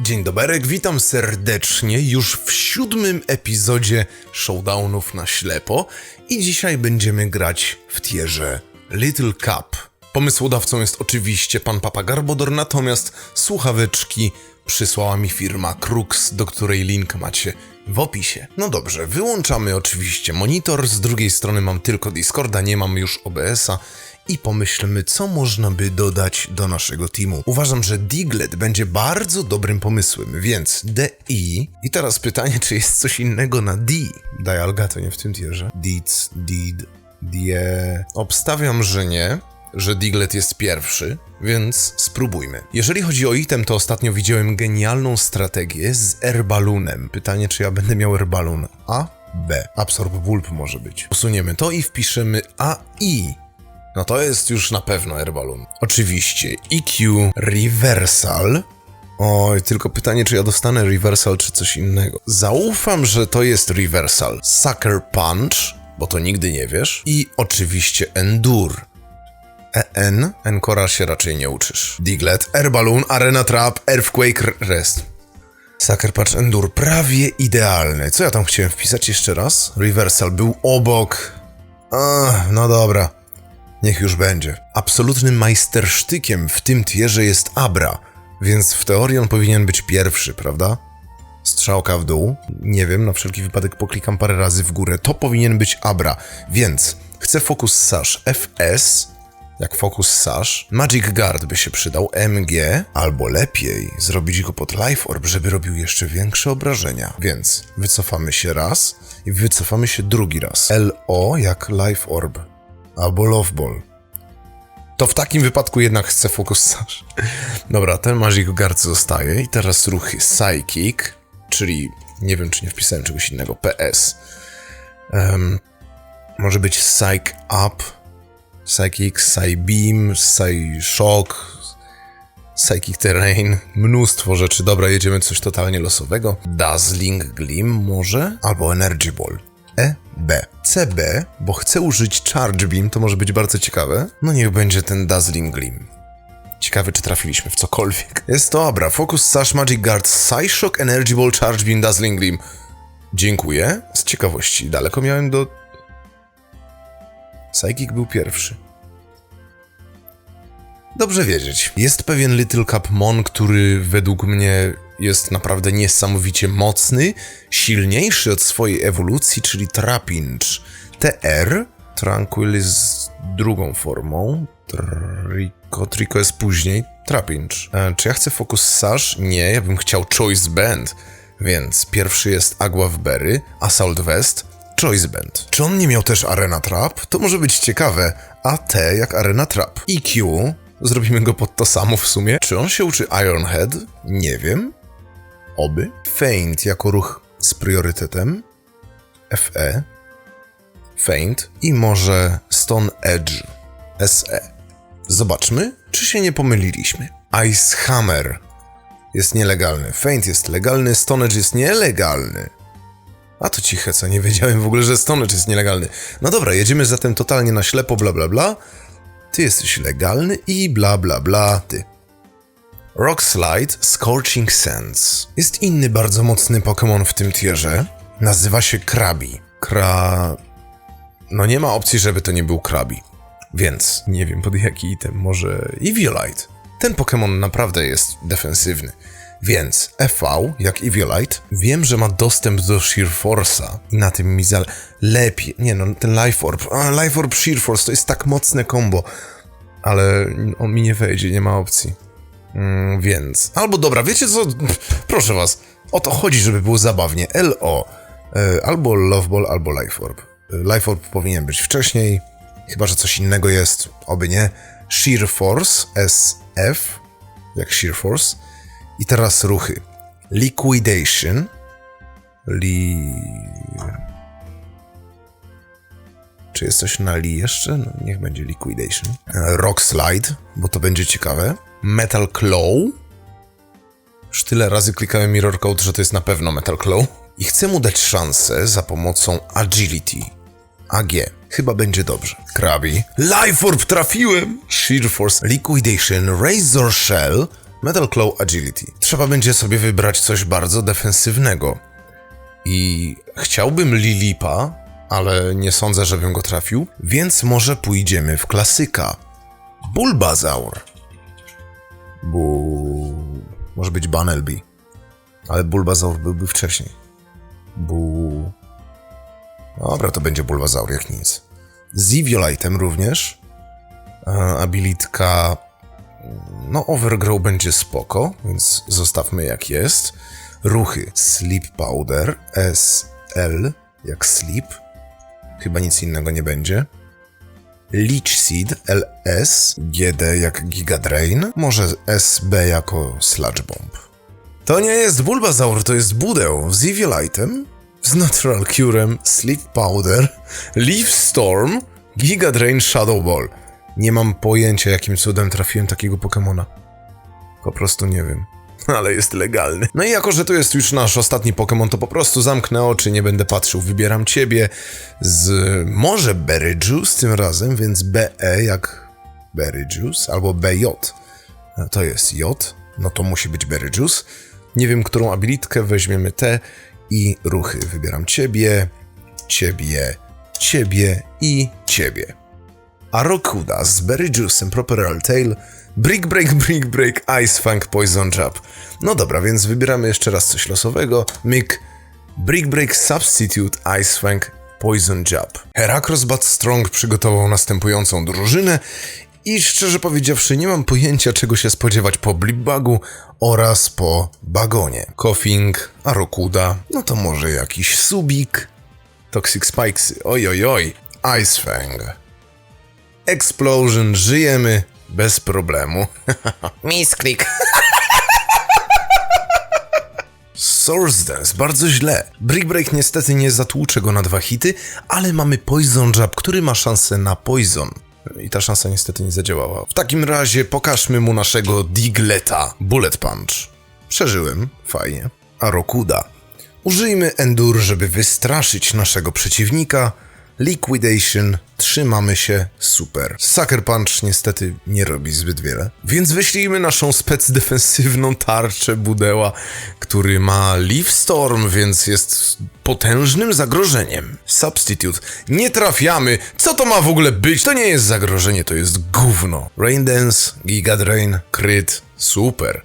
Dzień doberek, witam serdecznie już w siódmym epizodzie Showdownów na ślepo i dzisiaj będziemy grać w tierze Little Cup. Pomysłodawcą jest oczywiście pan Papa Garbodor, natomiast słuchaweczki przysłała mi firma Crux, do której link macie w opisie. No dobrze, wyłączamy oczywiście monitor, z drugiej strony mam tylko Discorda, nie mam już OBS-a i pomyślmy, co można by dodać do naszego teamu. Uważam, że Diglett będzie bardzo dobrym pomysłem, więc DI. I teraz pytanie, czy jest coś innego na D? Dialga to nie w tym tierze. Deeds, Deed, Die. Obstawiam, że nie, że Diglett jest pierwszy, więc spróbujmy. Jeżeli chodzi o item, to ostatnio widziałem genialną strategię z Airbaloonem. Pytanie, czy ja będę miał Airballoon A? B. Absorb Bulb może być. Usuniemy to i wpiszemy AI. No to jest już na pewno Airballoon. Oczywiście EQ Reversal. Oj, tylko pytanie, czy ja dostanę Reversal, czy coś innego. Zaufam, że to jest Reversal. Sucker Punch, bo to nigdy nie wiesz. I oczywiście Endure. EN, Encora się raczej nie uczysz. Diglett, Airballoon, Arena Trap, Earthquake, Rest. Sucker Punch Endure, prawie idealny. Co ja tam chciałem wpisać jeszcze raz? Reversal był obok. Ach, no dobra. Niech już będzie. Absolutnym majstersztykiem w tym tierze jest Abra, więc w teorii on powinien być pierwszy, prawda? Strzałka w dół. Nie wiem, na wszelki wypadek poklikam parę razy w górę. To powinien być Abra, więc chcę Focus Sash FS, jak Focus Sash. Magic Guard by się przydał, MG, albo lepiej zrobić go pod Life Orb, żeby robił jeszcze większe obrażenia. Więc wycofamy się raz i wycofamy się drugi raz. LO jak Life Orb albo Love Ball. To w takim wypadku jednak chcę Focus Sash. Dobra, ten Magic Guard zostaje i teraz ruchy Psychic, czyli nie wiem czy nie wpisałem czegoś innego, PS. Em, może być Psych Up, Psychic, Psy Beam, Psy Shock, Psychic Terrain, mnóstwo rzeczy. Dobra, jedziemy coś totalnie losowego. Dazzling Gleam może? Albo Energy Ball. E, B. CB, bo chcę użyć Charge Beam, to może być bardzo ciekawe. No niech będzie ten Dazzling Gleam. Ciekawe, czy trafiliśmy w cokolwiek. Jest to dobra. Focus Sash Magic Guard, Psyshock, Energy Ball, Charge Beam, Dazzling Gleam. Dziękuję. Z ciekawości, daleko miałem do... Psychic był pierwszy. Dobrze wiedzieć. Jest pewien Little Cup Mon, który według mnie jest naprawdę niesamowicie mocny, silniejszy od swojej ewolucji, czyli Trapinch. TR, Tranquil jest drugą formą, Trico, Trico jest później, Trapinch. E, czy ja chcę Focus Sash? Nie, ja bym chciał Choice Band, więc pierwszy jest Agua w Berry, Assault Vest, Choice Band. Czy on nie miał też Arena Trap? To może być ciekawe. AT jak Arena Trap. EQ, zrobimy go pod to samo w sumie. Czy on się uczy Iron Head? Nie wiem. Oby. Feint jako ruch z priorytetem. FE. Feint. I może Stone Edge. SE. Zobaczmy, czy się nie pomyliliśmy. Ice Hammer jest nielegalny. Feint jest legalny, Stone Edge jest nielegalny. A to ciche, co nie wiedziałem w ogóle, że Stonecz jest nielegalny. No dobra, jedziemy zatem totalnie na ślepo, bla bla bla. Ty jesteś legalny i bla bla bla, ty. Rock Slide Scorching Sands. Jest inny bardzo mocny Pokémon w tym tierze. Nazywa się Krabi. Kra... No nie ma opcji, żeby to nie był Krabi. Więc nie wiem pod jaki item, może Eviolite. Ten Pokémon naprawdę jest defensywny. Więc FV, jak Eviolite, wiem, że ma dostęp do Sheer Force'a i na tym mi zale... Lepiej, nie no, ten Life Orb, a, Life Orb Sheer Force to jest tak mocne combo, ale on mi nie wejdzie, nie ma opcji. Mm, więc, albo dobra, wiecie co, proszę was, o to chodzi, żeby było zabawnie, LO, e, albo Love Ball, albo Life Orb. Life Orb powinien być wcześniej, chyba, że coś innego jest, oby nie. Sheer Force, SF, jak Sheer Force, i teraz ruchy. Liquidation. Li... Czy jest coś na li jeszcze? No, niech będzie Liquidation. E, Rock Slide, bo to będzie ciekawe. Metal Claw. Już tyle razy klikałem Mirror Code, że to jest na pewno Metal Claw. I chcę mu dać szansę za pomocą Agility. AG. Chyba będzie dobrze. Krabi. Life Orb trafiłem! Sheer Force. Liquidation. Razor Shell. Metal Claw Agility. Trzeba będzie sobie wybrać coś bardzo defensywnego. I chciałbym Lilipa, ale nie sądzę, żebym go trafił, więc może pójdziemy w klasyka. Bulbazaur. Bu... Może być Banelby. Ale Bulbazaur byłby wcześniej. Bu... Dobra, to będzie Bulbazaur, jak nic. Z Eviolitem również. E, abilitka... No, Overgrow będzie spoko, więc zostawmy jak jest. Ruchy. Sleep Powder. SL, jak Sleep. Chyba nic innego nie będzie. Leech Seed LS, GD jak Giga Drain, może SB jako Sludge Bomb. To nie jest Bulbasaur, to jest Budeł z Eviolitem, z Natural Curem, Sleep Powder, Leaf Storm, Giga Drain Shadow Ball. Nie mam pojęcia jakim cudem trafiłem takiego Pokemona. Po prostu nie wiem. Ale jest legalny. No i jako, że to jest już nasz ostatni Pokémon, to po prostu zamknę oczy, nie będę patrzył. Wybieram ciebie z może Berry Juice tym razem, więc BE jak Berry Juice, albo BJ. No To jest J, no to musi być Berry Juice. Nie wiem, którą abilitkę weźmiemy te i ruchy. Wybieram ciebie, ciebie, ciebie i ciebie. Arokuda z Berry Juice'em, Properal Tail, Brick Break, Brick Break, Ice Fang, Poison Jab. No dobra, więc wybieramy jeszcze raz coś losowego. Myk, Brick Break Substitute, Ice Fang, Poison Jab. Heracross Bat Strong przygotował następującą drużynę i szczerze powiedziawszy nie mam pojęcia czego się spodziewać po Blipbagu oraz po Bagonie. Koffing, Arokuda, no to może jakiś Subik, Toxic Spikesy, oj oj oj, Ice Fang. Explosion, żyjemy bez problemu. Misklik. Source Dance, bardzo źle. Brick Break niestety nie zatłucze go na dwa hity, ale mamy Poison Jab, który ma szansę na Poison. I ta szansa niestety nie zadziałała. W takim razie pokażmy mu naszego Digleta. Bullet Punch. Przeżyłem, fajnie. A Rokuda. Użyjmy Endur, żeby wystraszyć naszego przeciwnika. Liquidation, trzymamy się, super. Sucker Punch niestety nie robi zbyt wiele. Więc wyślijmy naszą spec defensywną tarczę Budeła, który ma Leaf Storm, więc jest potężnym zagrożeniem. Substitute, nie trafiamy. Co to ma w ogóle być? To nie jest zagrożenie, to jest gówno. Rain Dance, Giga Drain, Crit, super.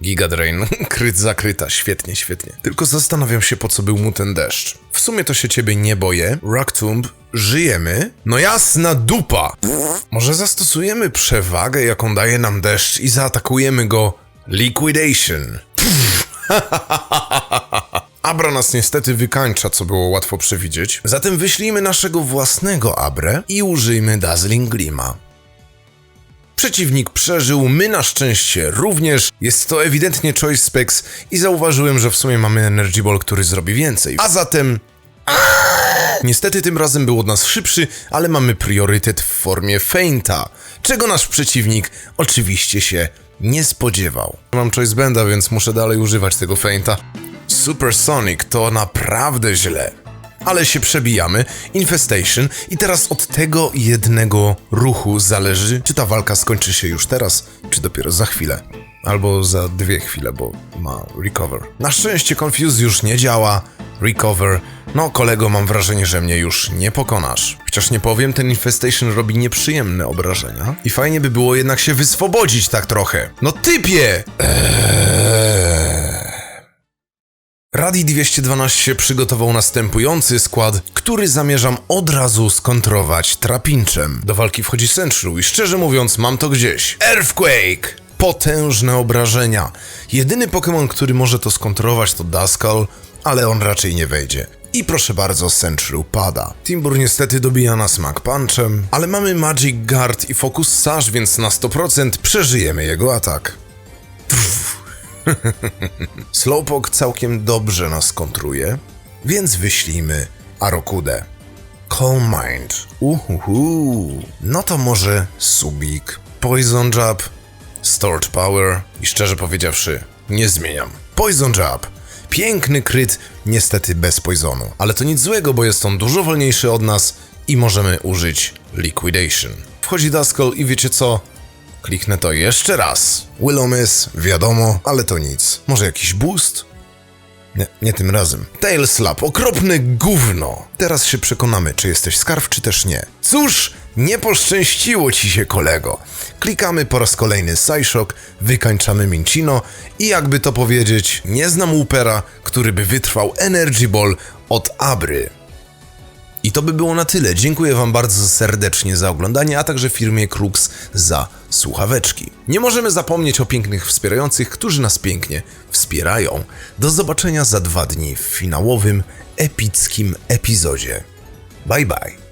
Giga Drain, kryt zakryta, świetnie, świetnie. Tylko zastanawiam się, po co był mu ten deszcz. W sumie to się ciebie nie boję. Rocktomb, żyjemy? No jasna dupa! Może zastosujemy przewagę, jaką daje nam deszcz i zaatakujemy go Liquidation. Abra nas niestety wykańcza, co było łatwo przewidzieć. Zatem wyślijmy naszego własnego Abrę i użyjmy Dazzling Glima. Przeciwnik przeżył, my na szczęście również. Jest to ewidentnie Choice Specs i zauważyłem, że w sumie mamy Energy Ball, który zrobi więcej. A zatem... Niestety tym razem był od nas szybszy, ale mamy priorytet w formie feinta, czego nasz przeciwnik oczywiście się nie spodziewał. Mam Choice Benda, więc muszę dalej używać tego feinta. Supersonic to naprawdę źle. Ale się przebijamy, Infestation i teraz od tego jednego ruchu zależy, czy ta walka skończy się już teraz, czy dopiero za chwilę. Albo za dwie chwile, bo ma Recover. Na szczęście Confuse już nie działa, Recover, no kolego mam wrażenie, że mnie już nie pokonasz. Chociaż nie powiem, ten Infestation robi nieprzyjemne obrażenia i fajnie by było jednak się wyswobodzić tak trochę. No typie! Eee... Radi 212 przygotował następujący skład, który zamierzam od razu skontrować trapinczem. Do walki wchodzi Sentry i szczerze mówiąc mam to gdzieś. Earthquake! Potężne obrażenia. Jedyny Pokémon, który może to skontrować to Duskull, ale on raczej nie wejdzie. I proszę bardzo, Sentry pada. Timbur niestety dobija nas Mag Punchem, ale mamy Magic Guard i Focus Sash, więc na 100% przeżyjemy jego atak. Slowpoke całkiem dobrze nas kontruje, więc wyślijmy Arokudę. Calm Mind. Uhuhu. No to może Subik, Poison Jab, Stored Power i szczerze powiedziawszy, nie zmieniam. Poison Jab. Piękny kryt, niestety bez poisonu. Ale to nic złego, bo jest on dużo wolniejszy od nas i możemy użyć Liquidation. Wchodzi Duskull i wiecie co? Kliknę to jeszcze raz. Willowmiss, wiadomo, ale to nic. Może jakiś boost? Nie, nie tym razem. Tail Slap, okropne gówno. Teraz się przekonamy, czy jesteś skarf, czy też nie. Cóż, nie poszczęściło ci się, kolego. Klikamy po raz kolejny Psyshock, wykańczamy Mincino i jakby to powiedzieć, nie znam łupera, który by wytrwał Energy Ball od Abry. I to by było na tyle. Dziękuję Wam bardzo serdecznie za oglądanie, a także firmie Krux za słuchaweczki. Nie możemy zapomnieć o pięknych wspierających, którzy nas pięknie wspierają. Do zobaczenia za dwa dni w finałowym, epickim epizodzie. Bye bye.